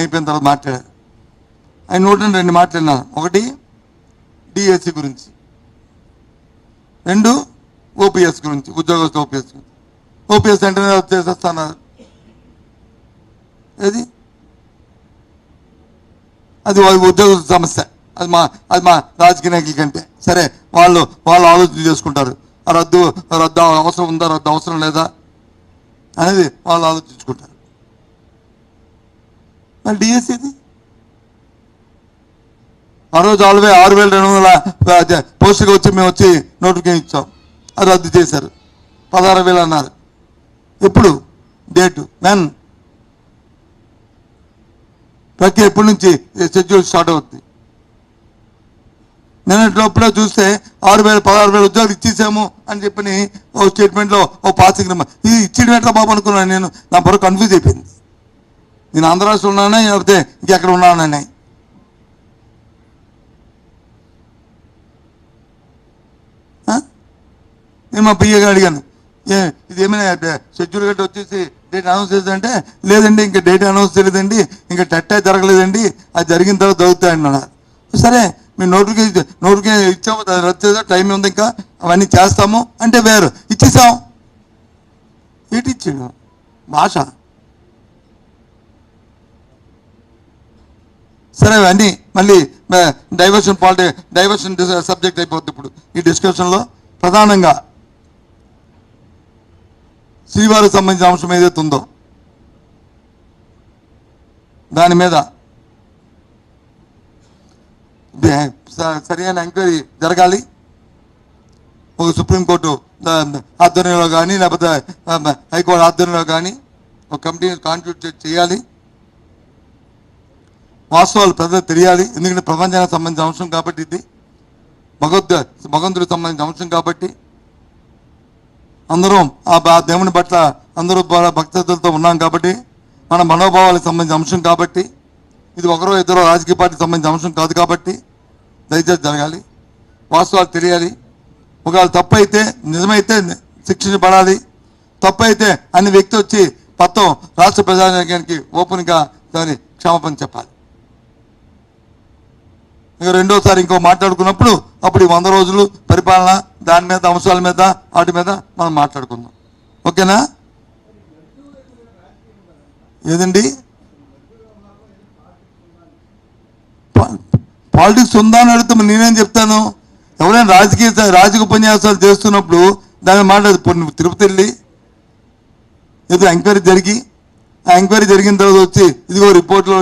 అయిపోయిన తర్వాత మాట్లాడారు ఆయన నూట రెండు మాట్లాడినాను ఒకటి డిఎస్సి గురించి. రెండు ఓపీఎస్ గురించి ఉద్యోగస్తు ఓపీఎస్ గురించి. ఓపీఎస్ వెంటనే చేసేస్తున్నారు ఏది అది వాళ్ళ ఉద్యోగ సమస్య. అది మా అది మా రాజకీయ నాయకుల కంటే. సరే వాళ్ళు వాళ్ళు ఆలోచన చేసుకుంటారు. ఆ రద్దు రద్దు అవసరం ఉందా రద్దు అవసరం లేదా? అనేది వాళ్ళు ఆలోచించుకుంటారు. మరి డిఎస్సిది ఆ రోజు ఆల్వే ఆరు వేల రెండు వందల పోస్టుకి వచ్చి మేము వచ్చి నోటిఫికేషన్ ఇచ్చాం. అది రద్దు చేశారు. పదహారు వేలు అన్నారు. ఎప్పుడు? డేటు. వెన్ ప్రక్రియ ఎప్పటి నుంచి? షెడ్యూల్ స్టార్ట్ అవుతుంది నిన్నటిలోపులో చూస్తే ఆరు వేల పదహారు వేల ఉద్యోగాలు ఇచ్చేసాము అని చెప్పి ఓ స్టేట్మెంట్లో ఓ పాసింగ్ నెంబర్ ఇది ఇచ్చేయడం ఎట్లా బాబు అనుకున్నాను నేను. నా బుర్ర కన్ఫ్యూజ్ అయిపోయింది. నేను ఆంధ్ర రాష్ట్రంలో ఉన్నానా లేకపోతే ఇంకెక్కడ ఉన్నానని నేను మా పియ్యగా అడిగాను. ఏ ఇది ఏమైనా షెడ్యూల్ గట్టి వచ్చేసి డేట్ అనౌన్స్ చేద్దంటే లేదండి ఇంకా డేట్ అనౌన్స్ చేయలేదండి ఇంకా టట్టే జరగలేదండి అది జరిగిన తర్వాత జరుగుతాయండి అన్నారు. సరే మేము నోటిఫికేషన్ నోటిఫికేషన్ ఇచ్చాము అది రద్దు చేద్దాం టైం ఉంది ఇంకా అవన్నీ చేస్తాము అంటే వేరు ఇచ్చేసాం. ఏటి ఇచ్చాడు? భాష. సరే అన్నీ మళ్ళీ డైవర్షన్ పాలిటీ డైవర్షన్ సబ్జెక్ట్ అయిపోద్ది ఇప్పుడు. ఈ డిస్కషన్లో ప్రధానంగా శ్రీవారికి సంబంధించిన అంశం ఏదైతే ఉందో దాని మీద సరైన ఎంక్వైరీ జరగాలి. ఒక సుప్రీంకోర్టు ఆధ్వర్యంలో కానీ లేకపోతే హైకోర్టు ఆధ్వర్యంలో కానీ ఒక కమిటీని కాన్స్టిట్యూట్ చేయాలి. వాస్తవాలు ప్రజలకు తెలియాలి. ఎందుకంటే ప్రపంచానికి సంబంధించిన అంశం కాబట్టి ఇది. భగవద్ భగవంతుడికి సంబంధించిన అంశం కాబట్టి. అందరం ఆ బా- దేవుని పట్ల అందరూ ద్వారా భక్తులతో ఉన్నాం కాబట్టి మన మనోభావాలకు సంబంధించిన అంశం కాబట్టి ఇది ఒకరో ఇద్దరో రాజకీయ పార్టీకి సంబంధించిన అంశం కాదు కాబట్టి దయచేసి జరగాలి. వాస్తవాలు తెలియాలి. ఒకవేళ తప్పైతే నిజమైతే శిక్షించబడాలి. తప్పైతే అన్ని వ్యక్తి వచ్చి మొత్తం రాష్ట్ర ప్రజానికానికి ఓపెన్గా దాని క్షమాపణ చెప్పాలి. ఇక రెండోసారి ఇంకో మాట్లాడుకున్నప్పుడు అప్పుడు ఈ వంద రోజులు పరిపాలన దాని మీద అంశాల మీద వాటి మీద మనం మాట్లాడుకుందాం. ఓకేనా? ఏదండి? పాలిటిక్స్ ఉందా అని అడిగితే నేనేం చెప్తాను? ఎవరైనా రాజకీయ రాజకీయ ఉపన్యాసాలు చేస్తున్నప్పుడు దాని మాట తిరుపతి వెళ్ళి ఏదో ఎంక్వైరీ జరిగి ఆ ఎంక్వైరీ జరిగిన తర్వాత వచ్చి ఇదిగో రిపోర్ట్లో